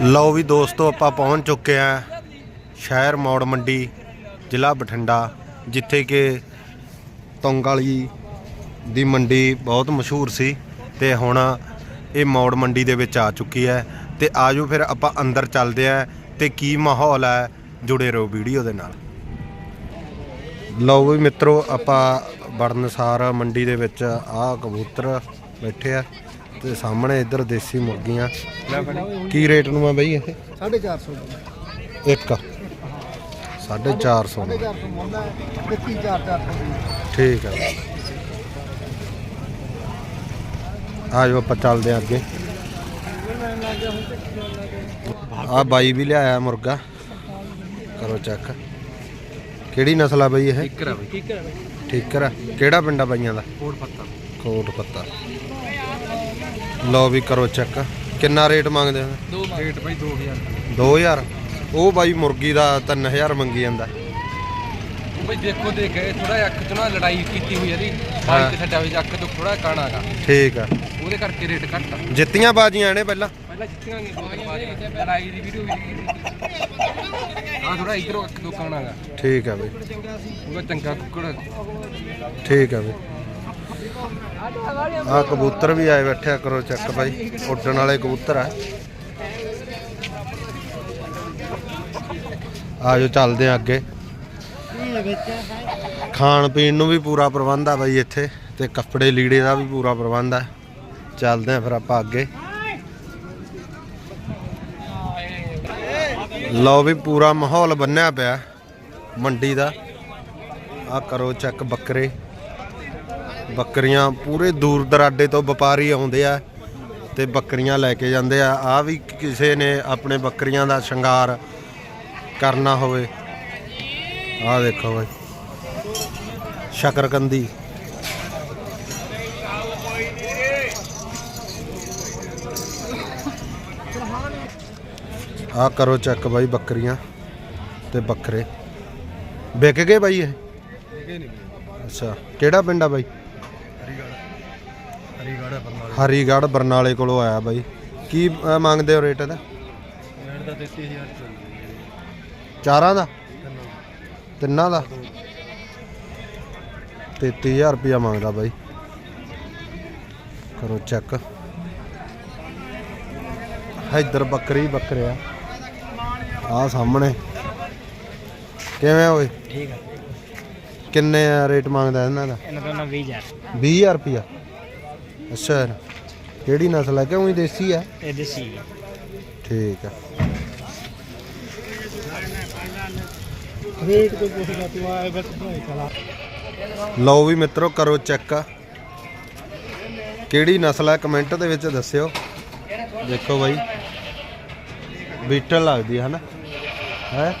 ਲਓ ਵੀ ਦੋਸਤੋ, ਆਪਾਂ ਪਹੁੰਚ ਚੁੱਕੇ ਆ ਸ਼ਹਿਰ ਮੌੜ ਮੰਡੀ, ਜ਼ਿਲ੍ਹਾ ਬਠਿੰਡਾ, ਜਿੱਥੇ ਕਿ ਤੁੰਗ ਦੀ ਮੰਡੀ ਬਹੁਤ ਮਸ਼ਹੂਰ ਸੀ ਤੇ ਹੁਣ ਇਹ ਮੌੜ ਮੰਡੀ ਦੇ ਵਿੱਚ ਆ ਚੁੱਕੀ ਹੈ ਤੇ ਆਜੋ ਫਿਰ ਆਪਾਂ ਅੰਦਰ ਚੱਲਦੇ ਆ ਤੇ ਕੀ ਮਾਹੌਲ ਹੈ, ਜੁੜੇ ਰਹੋ ਵੀਡੀਓ ਦੇ ਨਾਲ। ਲਓ ਵੀ ਮਿੱਤਰੋ, ਆਪਾਂ ਵੜਨਸਾਰ ਮੰਡੀ ਦੇ ਵਿੱਚ ਆ ਕਬੂਤਰ ਬੈਠੇ ਆ। ਤੇ ਸਾਹਮਣੇ ਇੱਧਰ ਦੇਸੀ ਮੁਰਗੀਆਂ। ਕੀ ਰੇਟ ਨੂੰ ਆ ਬਈ ਇਹ? 450 ਇੱਕ। 450 ਨੂੰ 450 ਮੁੰਡਾ 34400 ਠੀਕ ਹੈ ਆਜੋ ਆਪਾਂ ਚੱਲਦੇ ਹਾਂ ਅੱਗੇ। ਆ ਬਾਈ ਵੀ ਲਿਆਇਆ ਮੁਰਗਾ। ਕਰੋ ਚੈੱਕ ਕਿਹੜੀ ਨਸਲ ਆ ਬਈ ਇਹ? ਠੀਕਰ ਆ ਬਈ। ਠੀਕਰ ਠੀਕਰ ਆ। ਕਿਹੜਾ ਪਿੰਡ ਆ ਬਾਈਆਂ ਦਾ? ਕੋਟ ਪੱਤਾ। ਕੋਟ ਪੱਤਾ। ਲਓ ਵੀ ਕਰੋ ਚੈੱਕ। ਕਿੰਨਾ ਰੇਟ ਮੰਗਦੇ ਹੋ? ਦੋ ਰੇਟ ਬਈ 2000 2000 ਉਹ ਬਾਈ ਮੁਰਗੀ ਦਾ 3000 ਮੰਗੀ ਜਾਂਦਾ। ਬਈ ਦੇਖੋ ਦੇਖ ਥੋੜਾ ਅੱਖ ਤੋਂ ਨਾ ਲੜਾਈ ਕੀਤੀ ਹੋਈ ਇਹਦੀ। ਹਾਂ। ਬਾਈ ਤੇ ਛੱਡਿਆ ਹੋਈ ਅੱਖ ਤੋਂ ਥੋੜਾ ਕਾਣਾਗਾ ਠੀਕ ਆ। ਉਹਦੇ ਕਰਕੇ ਰੇਟ ਘੱਟ ਆ। ਜਿੱਤੀਆਂ ਬਾਜੀਆਂ ਨੇ ਪਹਿਲਾਂ। ਪਹਿਲਾਂ ਜਿੱਤੀਆਂ ਨਹੀਂ ਦੋ ਤਿੰਨ ਵਾਰੀਆਂ ਲੜਾਈ ਦੀ ਵੀਡੀਓ ਵੀ ਆ ਥੋੜਾ ਇਧਰੋਂ ਅੱਖ ਤੋਂ ਕਾਣਾਗਾ ਠੀਕ ਆ ਬਈ। ਉਹਦਾ ਚੰਗਾ ਕੁੱਕੜ। ਠੀਕ ਆ ਬਈ। ਆ ਕਬੂਤਰ ਵੀ ਆਏ ਬੈਠਿਆ ਕਰੋ ਚੱਕ ਬਾਈ। ਉੱਡਣ ਵਾਲੇ ਕਬੂਤਰ ਆ। ਆਜੋ ਚੱਲਦੇ ਆ ਅੱਗੇ। ਖਾਣ ਪੀਣ ਨੂੰ ਵੀ ਪੂਰਾ ਪ੍ਰਬੰਧ ਆ ਬਾਈ ਇੱਥੇ, ਤੇ ਕੱਪੜੇ ਲੀੜੇ ਦਾ ਵੀ ਪੂਰਾ ਪ੍ਰਬੰਧ ਆ। ਚੱਲਦੇ ਆ ਫਿਰ ਆਪਾਂ ਅੱਗੇ। ਲਓ ਵੀ ਪੂਰਾ ਮਾਹੌਲ ਬੰਨਿਆ ਪਿਆ, ਮੰਡੀ ਦਾ। ਆ ਕਰੋ ਚੱਕ ਬੱਕਰੇ। ਬੱਕਰੀਆਂ ਪੂਰੇ ਦੂਰ ਦਰਾਡੇ ਤੋਂ ਵਪਾਰੀ ਆਉਂਦੇ ਆ ਤੇ ਬੱਕਰੀਆਂ ਲੈ ਕੇ ਜਾਂਦੇ ਆ। ਆ ਵੀ ਕਿਸੇ ਨੇ ਆਪਣੇ ਬੱਕਰੀਆਂ ਦਾ ਸ਼ਿੰਗਾਰ ਕਰਨਾ ਹੋਵੇ। ਆ ਦੇਖੋ ਬਾਈ। ਸ਼ਕਰਕੰਦੀ। ਆ ਕਰੋ ਚੈੱਕ ਬਾਈ ਬੱਕਰੀਆਂ ਤੇ ਬੱਕਰੇ। ਵਿਕ ਗਏ ਬਾਈ ਇਹ? ਅੱਛਾ। ਕਿਹੜਾ ਪਿੰਡ ਆ ਬਾਈ? ਹਰੀਗੜ੍ਹ ਬਰਨਾਲੇ ਹਰੀਗੜ੍ਹ ਬਰਨਾਲੇ ਕੋਲੋਂ ਆਇਆ ਬਾਈ। ਕੀ ਮੰਗਦੇ ਹੋ ਰੇਟ ਇਹਦਾ? ਰੇਟ ਦਾ 33000 ਚੱਲਦੀ ਚਾਰਾਂ ਦਾ? ਤਿੰਨਾਂ ਦਾ। 33000 ਰੁਪਇਆ ਮੰਗਦਾ ਬਾਈ। ਕਰੋ ਚੈੱਕ। ਇੱਧਰ ਬੱਕਰੀ ਬੱਕਰੇ ਆ ਸਾਹਮਣੇ। ਕਿਵੇਂ ਹੋਏ ਠੀਕ ਆ। ਕਿੰਨੇ ਆ ਰੇਟ ਮੰਗਦਾ ਇਹਨਾਂ ਦਾ? ਇਹਨਾਂ ਦਾ ਨਾ 20000 20000 ਰੁਪਇਆ। ਅੱਛਾ। ਕਿਹੜੀ ਨਸਲ ਹੈ ਕਿ ਉਹੀ ਦੇਸੀ ਆ? ਇਹ ਦੇਸੀ ਠੀਕ ਆ। ਰੇਟ ਤੋਂ ਪੁੱਛਦਾ ਤੂੰ ਆਏ ਬਸ ਭਾਈ ਚਲਾ ਲਓ ਵੀ ਮਿੱਤਰੋ ਕਰੋ ਚੈੱਕ। ਕਿਹੜੀ ਨਸਲ ਹੈ ਕਮੈਂਟ ਦੇ ਵਿੱਚ ਦੱਸਿਓ। ਦੇਖੋ ਬਾਈ। ਬੀਟਲ ਲੱਗਦੀ ਹੈ ਹਨਾ? ਹੈ?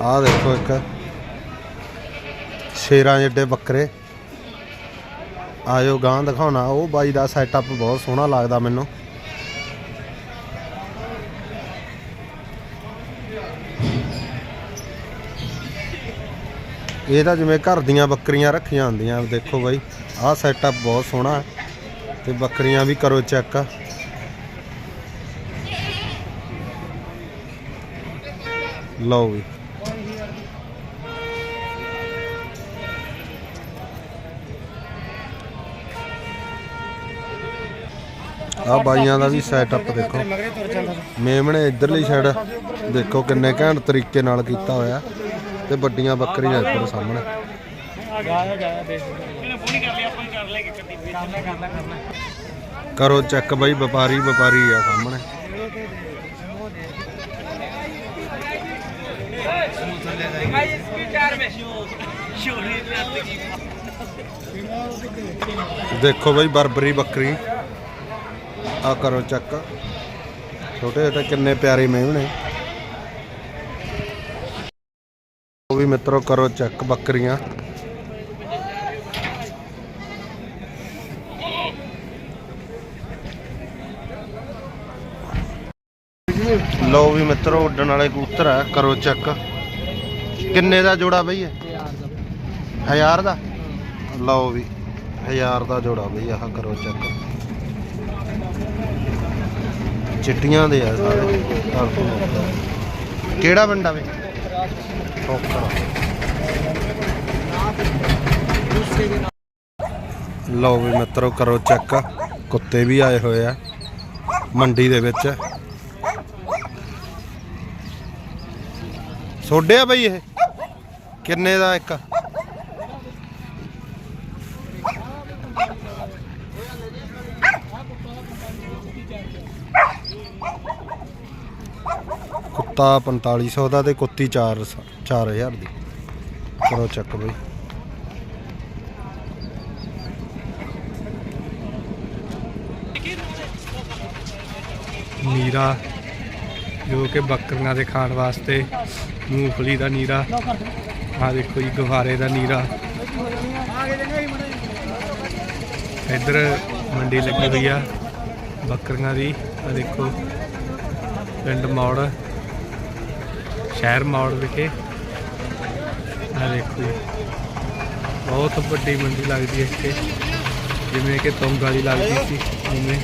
ਆਹ ਦੇਖੋ ਇੱਕ। ਸ਼ੇਰਾਂ ਜਿੱਡੇ ਬੱਕਰੇ ਆਇਓ ਗਾਂ ਦਿਖਾਉਣਾ। ਉਹ ਬਾਈ ਦਾ ਸੈਟਅਪ ਬਹੁਤ ਸੋਹਣਾ ਲੱਗਦਾ ਮੈਨੂੰ। ਇਹ ਤਾਂ ਜਿਵੇਂ ਘਰ ਦੀਆਂ ਬੱਕਰੀਆਂ ਰੱਖੀਆਂ ਹੁੰਦੀਆਂ, ਦੇਖੋ ਬਾਈ। ਆਹ ਸੈਟਅਪ ਬਹੁਤ ਸੋਹਣਾ ਹੈ ਤੇ ਬੱਕਰੀਆਂ ਵੀ ਕਰੋ ਚੈੱਕ ਲਓ ਵੀ। ਆ ਬਾਈਆਂ ਦਾ ਵੀ ਸੈਟਅਪ ਦੇਖੋ। ਮਗਰੇ ਤੁਰ ਜਾਂਦਾ ਮੇਮਣੇ ਇਧਰਲੀ ਸਾਈਡ ਦੇਖੋ ਕਿੰਨੇ ਘੈਂਟ ਤਰੀਕੇ ਨਾਲ ਕੀਤਾ ਹੋਇਆ ਤੇ ਵੱਡੀਆਂ ਬੱਕਰੀਆਂ ਇੱਧਰ ਸਾਹਮਣੇ। ਕਰੋ ਚੈੱਕ ਬਾਈ, ਵਪਾਰੀ ਵਪਾਰੀ ਆ ਸਾਹਮਣੇ। ਦੇਖੋ ਬਾਈ ਬਰਬਰੀ ਬੱਕਰੀ। ਆ ਕਰੋ ਚੈੱਕ। ਛੋਟੇ ਛੋਟੇ ਕਿੰਨੇ ਪਿਆਰੇ ਮੇਮਣੇ ਉਹ ਵੀ ਮਿੱਤਰੋ ਕਰੋ ਚੈੱਕ ਬੱਕਰੀਆਂ। ਲਓ ਵੀ ਮਿੱਤਰੋ ਉੱਡਣ ਵਾਲੇ ਕਬੂਤਰ ਆ, ਕਰੋ ਚੈੱਕ। ਕਿੰਨੇ ਦਾ ਜੋੜਾ ਬਈ ਹੈ ਹਜ਼ਾਰ ਦਾ? ਲਓ ਵੀ, ਹਜ਼ਾਰ ਦਾ ਜੋੜਾ ਬਈ ਆਹ ਕਰੋ ਚੈੱਕ। ਚਿੱਟੀਆਂ ਦੇ ਆ ਸਾਰੇ। ਧਰਤੀ ਕਿਹੜਾ ਪਿੰਡ ਆ ਵੇ? ਲਓ ਵੀ ਮਿੱਤਰੋ, ਕਰੋ ਚੈੱਕ। ਕੁੱਤੇ ਵੀ ਆਏ ਹੋਏ ਆ ਮੰਡੀ ਦੇ ਵਿੱਚ। ਸੋਡੇ ਆ ਬਈ ਇਹ। ਕਿੰਨੇ ਦਾ ਇੱਕ? ਕੁੱਤਾ 4500 ਦਾ ਤੇ ਕੁੱਤੀ 4 4000 ਦੀ। ਕਰੋ ਚੱਕ ਬਈ। ਨੀਰਾ, ਜੋ ਕਿ ਬੱਕਰੀਆਂ ਦੇ ਖਾਣ ਵਾਸਤੇ ਮੂੰਗਫਲੀ ਦਾ ਨੀਰਾ ਆ ਦੇਖੋ ਜੀ ਗਵਾਰੇ ਦਾ ਨੀਰਾ। ਇੱਧਰ ਮੰਡੀ ਲੱਗੀ ਹੋਈ ਆ ਬੱਕਰੀਆਂ ਦੀ ਆ ਦੇਖੋ, ਪਿੰਡ ਮੌੜ। ਸ਼ਹਿਰ ਮੌੜ ਵਿਖੇ। ਆ ਦੇਖੋ ਬਹੁਤ ਵੱਡੀ ਮੰਡੀ ਲੱਗਦੀ ਹੈ ਇੱਥੇ। ਜਿਵੇਂ ਕਿ ਤੁੰਗ ਵਾਲੀ ਲੱਗਦੀ ਸੀ। ਉਵੇਂ